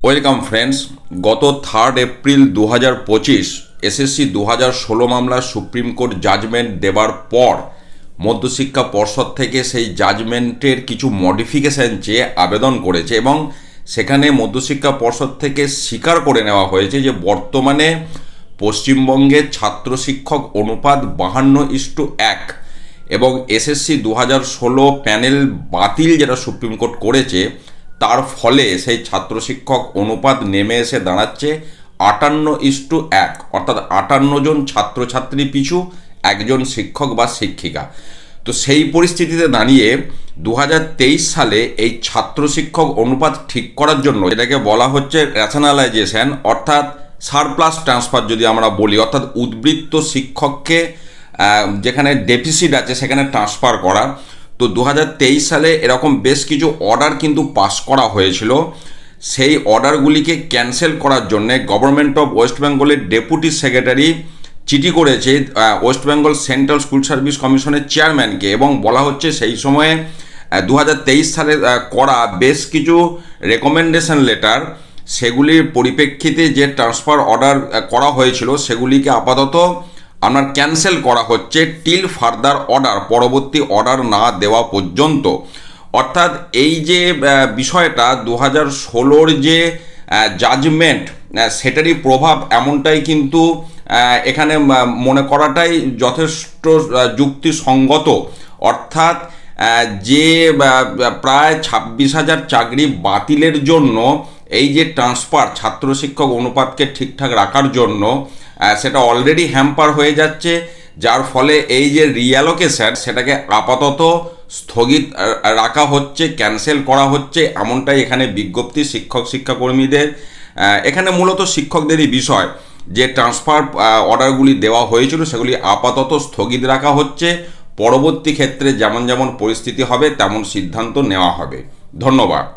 Welcome friends গত third April দু হাজার পঁচিশ এসএসসি দু হাজার ষোলো মামলা সুপ্রিম কোর্ট জাজমেন্ট দেবার পর মধ্যশিক্ষা পর্ষদ থেকে সেই জাজমেন্টের কিছু মডিফিকেশান চেয়ে আবেদন করেছে এবং সেখানে মধ্যশিক্ষা পর্ষদ থেকে স্বীকার করে নেওয়া হয়েছে যে বর্তমানে পশ্চিমবঙ্গের ছাত্র শিক্ষক অনুপাত বাহান্ন ইস্টু এক এবং এসএসসি দু হাজার ষোলো প্যানেল বাতিল যেটা সুপ্রিম কোর্ট করেছে তার ফলে সেই ছাত্র শিক্ষক অনুপাত নেমে এসে দাঁড়াচ্ছে আটান্ন ইস্টু এক, অর্থাৎ আটান্ন জন ছাত্রছাত্রী পিছু একজন শিক্ষক বা শিক্ষিকা। তো সেই পরিস্থিতিতে দাঁড়িয়ে দু হাজার তেইশ সালে এই ছাত্র শিক্ষক অনুপাত ঠিক করার জন্য এটাকে বলা হচ্ছে র্যাশনালাইজেশন অর্থাৎ সারপ্লাস ট্রান্সফার যদি আমরা বলি, অর্থাৎ উদ্বৃত্ত শিক্ষককে যেখানে ডেফিসিট আছে সেখানে ট্রান্সফার করা। তো দু হাজার তেইশ সালে এরকম বেশ কিছু অর্ডার কিন্তু পাস করা হয়েছিল। সেই অর্ডারগুলিকে ক্যান্সেল করার জন্যে গভর্নমেন্ট অফ ওয়েস্ট বেঙ্গলের ডেপুটি সেক্রেটারি চিঠি করেছে West Bengal central school service কমিশনের চেয়ারম্যানকে এবং বলা হচ্ছে সেই সময়ে দু হাজার তেইশ সালে করা বেশ কিছু রেকমেন্ডেশন লেটার সেগুলির পরিপ্রেক্ষিতে যে ট্রান্সফার অর্ডার করা হয়েছিল, সেগুলিকে আপাতত আপনার ক্যান্সেল করা হচ্ছে টিল ফার্দার অর্ডার পরবর্তী অর্ডার না দেওয়া পর্যন্ত। অর্থাৎ এই যে বিষয়টা দু হাজার ষোলোর যে জাজমেন্ট সেটারই প্রভাব এমনটাই কিন্তু এখানে মনে করাটাই যথেষ্ট যুক্তিসঙ্গত। অর্থাৎ যে প্রায় ছাব্বিশ হাজার চাকরি বাতিলের জন্য, এই যে ট্রান্সফার ছাত্র শিক্ষক অনুপাতকে ঠিকঠাক রাখার জন্য সেটা অলরেডি হ্যাম্পার হয়ে যাচ্ছে, যার ফলে এই যে রিঅ্যালোকেশন সেটাকে আপাতত স্থগিত রাখা হচ্ছে ক্যান্সেল করা হচ্ছে, এমনটাই এখানে বিজ্ঞপ্তি শিক্ষক শিক্ষাকর্মীদের। এখানে মূলত শিক্ষকদেরই বিষয়, যে ট্রান্সফার অর্ডারগুলি দেওয়া হয়েছিল, সেগুলি আপাতত স্থগিত রাখা হচ্ছে। পরবর্তী ক্ষেত্রে যেমন যেমন পরিস্থিতি হবে, তেমন সিদ্ধান্ত নেওয়া হবে। ধন্যবাদ।